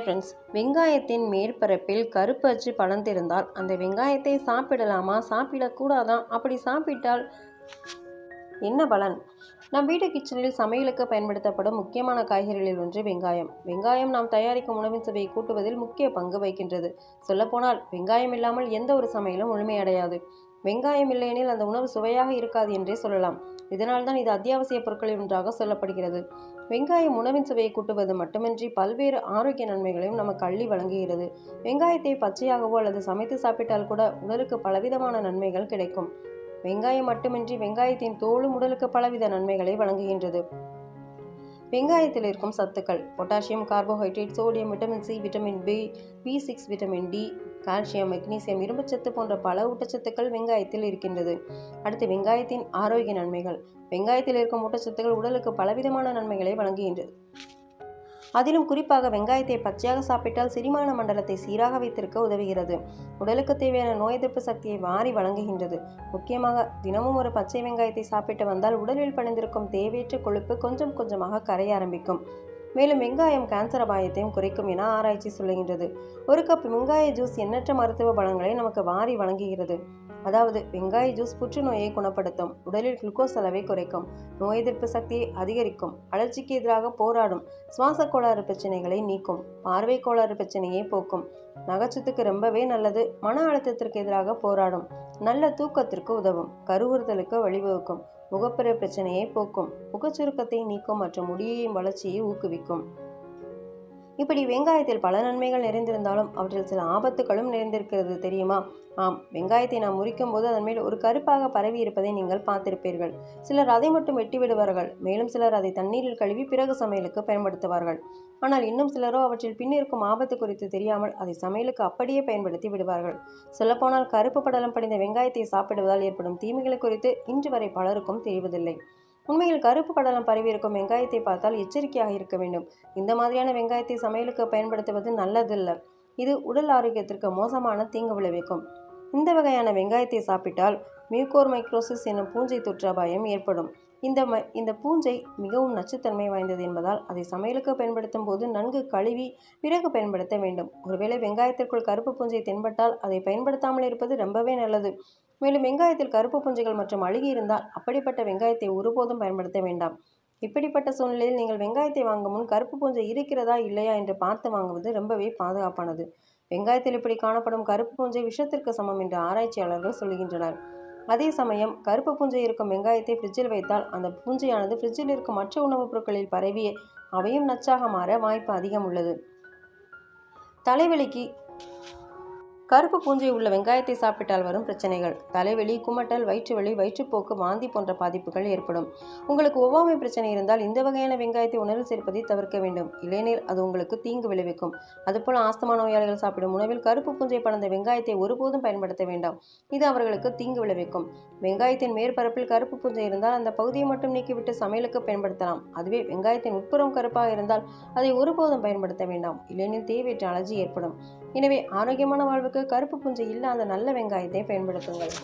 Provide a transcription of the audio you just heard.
Hi friends வெங்காயத்தின் மேற்பரப்பில் கருப்பு அச்சு படர்ந்திருந்தால் அந்த வெங்காயத்தை சாப்பிடலாமா? சாப்பிடக்கூடாதா? அப்படி சாப்பிட்டால் என்ன பலன்? நம் வீட்டு கிச்சனில் சமையலுக்கு பயன்படுத்தப்படும் முக்கியமான காய்கறிகளில் ஒன்று வெங்காயம். வெங்காயம் நாம் தயாரிக்கும் உணவின் சுவையை கூட்டுவதில் முக்கிய பங்கு வகிக்கின்றது. சொல்லப்போனால் வெங்காயம் இல்லாமல் எந்த ஒரு சமையலும் முழுமையடையாது. வெங்காயம் இல்லையெனில் அந்த உணவு சுவையாக இருக்காது என்றே சொல்லலாம். இதனால்தான் இது அத்தியாவசிய பொருட்களில் ஒன்றாக சொல்லப்படுகிறது. வெங்காயம் உணவின் சுவையை கூட்டுவது மட்டுமின்றி பல்வேறு ஆரோக்கிய நன்மைகளையும் நமக்கு அள்ளி வழங்குகிறது. வெங்காயத்தை பச்சையாகவோ அல்லது சமைத்து சாப்பிட்டால் கூட உடலுக்கு பலவிதமான நன்மைகள் கிடைக்கும். வெங்காயம் மட்டுமின்றி வெங்காயத்தின் தோலும் உடலுக்கு பலவித நன்மைகளை வழங்குகின்றது. வெங்காயத்தில் இருக்கும் சத்துக்கள் potassium carbohydrate sodium vitamin C vitamin B B six vitamin D calcium magnesium இரும்புச்சத்து போன்ற பல ஊட்டச்சத்துக்கள் வெங்காயத்தில் இருக்கின்றது. அடுத்து வெங்காயத்தின் ஆரோக்கிய நன்மைகள். வெங்காயத்தில் இருக்கும் ஊட்டச்சத்துக்கள் உடலுக்கு பலவிதமான நன்மைகளை வழங்குகின்றது. அதிலும் குறிப்பாக வெங்காயத்தை பச்சையாக சாப்பிட்டால் சிரிமான மண்டலத்தை சீராக வைத்திருக்க உதவுகிறது. உடலுக்கு தேவையான நோய் எதிர்ப்பு சக்தியை வாரி வழங்குகின்றது. முக்கியமாக தினமும் ஒரு பச்சை வெங்காயத்தை சாப்பிட்டு வந்தால் உடலில் பணிந்திருக்கும் தேவையற்ற கொழுப்பு கொஞ்சம் கொஞ்சமாக கரைய ஆரம்பிக்கும். மேலும் வெங்காயம் கேன்சர் அபாயத்தையும் குறைக்கும் என ஆராய்ச்சி சொல்லுகின்றது. ஒரு கப் வெங்காய ஜூஸ் எண்ணற்ற மருத்துவ பலன்களை நமக்கு வாரி வழங்குகிறது. அதாவது வெங்காய ஜூஸ் புற்றுநோயை குணப்படுத்தும் உடலில் குளுக்கோஸ் அளவை குறைக்கும் நோய் எதிர்ப்பு சக்தியை அதிகரிக்கும் அலர்ஜிக்கு எதிராக போராடும் சுவாச கோளாறு பிரச்சனைகளை நீக்கும் பார்வை கோளாறு பிரச்சனையை போக்கும். நகைச்சத்துக்கு ரொம்பவே நல்லது. மன அழுத்தத்திற்கு எதிராக போராடும் நல்ல தூக்கத்திற்கு உதவும் கருவுறுதலுக்கு வழிவகுக்கும் முகப்பெரு பிரச்சனையை போக்கும் முகச்சுருக்கத்தை நீக்கும் மற்றும் முடியையும் வளர்ச்சியை ஊக்குவிக்கும். இப்படி வெங்காயத்தில் பல நன்மைகள் நிறைந்திருந்தாலும் அவற்றில் சில ஆபத்துகளும் நிறைந்திருக்கிறது தெரியுமா? ஆம் வெங்காயத்தை நாம் முறிக்கும் போது அதன் மேல் ஒரு கருப்பாக பரவி இருப்பதை நீங்கள் பார்த்திருப்பீர்கள். சிலர் அதை மட்டும் வெட்டி விடுவார்கள் மேலும் சிலர் அதை தண்ணீரில் கழுவி பிறகு சமையலுக்கு பயன்படுத்துவார்கள். ஆனால் இன்னும் சிலரோ அவற்றில் பின்னிருக்கும் ஆபத்து குறித்து தெரியாமல் அதை சமையலுக்கு அப்படியே பயன்படுத்தி விடுவார்கள். சொல்லப்போனால் கருப்பு படலம் படிந்த வெங்காயத்தை சாப்பிடுவதால் ஏற்படும் தீமைகள் குறித்து இன்று வரை பலருக்கும் தெரிவதில்லை. உண்மையில் கருப்பு கடலம் பரவியிருக்கும் வெங்காயத்தை பார்த்தால் எச்சரிக்கையாக இருக்க வேண்டும். இந்த மாதிரியான வெங்காயத்தை சமையலுக்கு பயன்படுத்துவது நல்லதில்லை. இது உடல் ஆரோக்கியத்திற்கு மோசமான தீங்கு விளைவிக்கும். இந்த வகையான வெங்காயத்தை சாப்பிட்டால் மியூகோர் மைக்ரோசிஸ் எனும் பூஞ்சை தொற்று அபாயம் ஏற்படும். இந்த ம இந்த பூஞ்சை மிகவும் நச்சுத்தன்மை வாய்ந்தது என்பதால் அதை சமையலுக்கு பயன்படுத்தும் போது நன்கு கழுவி பிறகு பயன்படுத்த வேண்டும். ஒருவேளை வெங்காயத்திற்குள் கருப்பு பூஞ்சை தென்பட்டால் அதை பயன்படுத்தாமல் இருப்பது ரொம்பவே நல்லது. மேலும் வெங்காயத்தில் கருப்பு பூஞ்சைகள் மற்றும் அழுகி இருந்தால் அப்படிப்பட்ட வெங்காயத்தை ஒருபோதும் பயன்படுத்த வேண்டாம். இப்படிப்பட்ட சூழ்நிலையில் நீங்கள் வெங்காயத்தை வாங்கும் முன் கருப்பு பூஞ்சை இருக்கிறதா இல்லையா என்று பார்த்து வாங்குவது ரொம்பவே பாதுகாப்பானது. வெங்காயத்தில் இப்படி காணப்படும் கருப்பு பூஞ்சை விஷத்திற்கு சமம் என்று ஆராய்ச்சியாளர்கள் சொல்கின்றனர். அதே சமயம் கருப்பு பூஞ்சை இருக்கும் வெங்காயத்தை ஃப்ரிட்ஜில் வைத்தால் அந்த பூஞ்சையானது ஃப்ரிட்ஜில் இருக்கும் மற்ற உணவுப் பொருட்களில் பரவிய அவையும் நச்சாக மாற வாய்ப்பு அதிகம் உள்ளது. தலைவலிக்கு கருப்பு பூஞ்சை உள்ள வெங்காயத்தை சாப்பிட்டால் வரும் பிரச்சனைகள். தலைவலி குமட்டல் வயிற்றுவலி வயிற்றுப்போக்கு வாந்தி போன்ற பாதிப்புகள் ஏற்படும். உங்களுக்கு ஒவ்வாமை பிரச்சனை இருந்தால் இந்த வகையான வெங்காயத்தை உணவில் சேர்ப்பதை தவிர்க்க வேண்டும். இளைஞர் அது உங்களுக்கு தீங்கு விளைவிக்கும். அதுபோல் ஆஸ்தமா நோயாளிகள் சாப்பிடும் உணவில் கருப்பு பூஞ்சை படர்ந்த வெங்காயத்தை ஒருபோதும் பயன்படுத்த வேண்டாம். இது அவர்களுக்கு தீங்கு விளைவிக்கும். வெங்காயத்தின் மேற்பரப்பில் கருப்பு பூஞ்சை இருந்தால் அந்த பகுதியை மட்டும் நீக்கிவிட்டு சமையலுக்கு பயன்படுத்தலாம். அதுவே வெங்காயத்தின் உட்புறம் கருப்பாக இருந்தால் அதை ஒருபோதும் பயன்படுத்த வேண்டாம். இளைஞர் தேவையற்ற அலர்ஜி ஏற்படும். எனவே ஆரோக்கியமான வாழ்வுக்கு கருப்பு புஞ்சை இல்லாத நல்ல வெங்காயத்தை பயன்படுத்துங்கள்.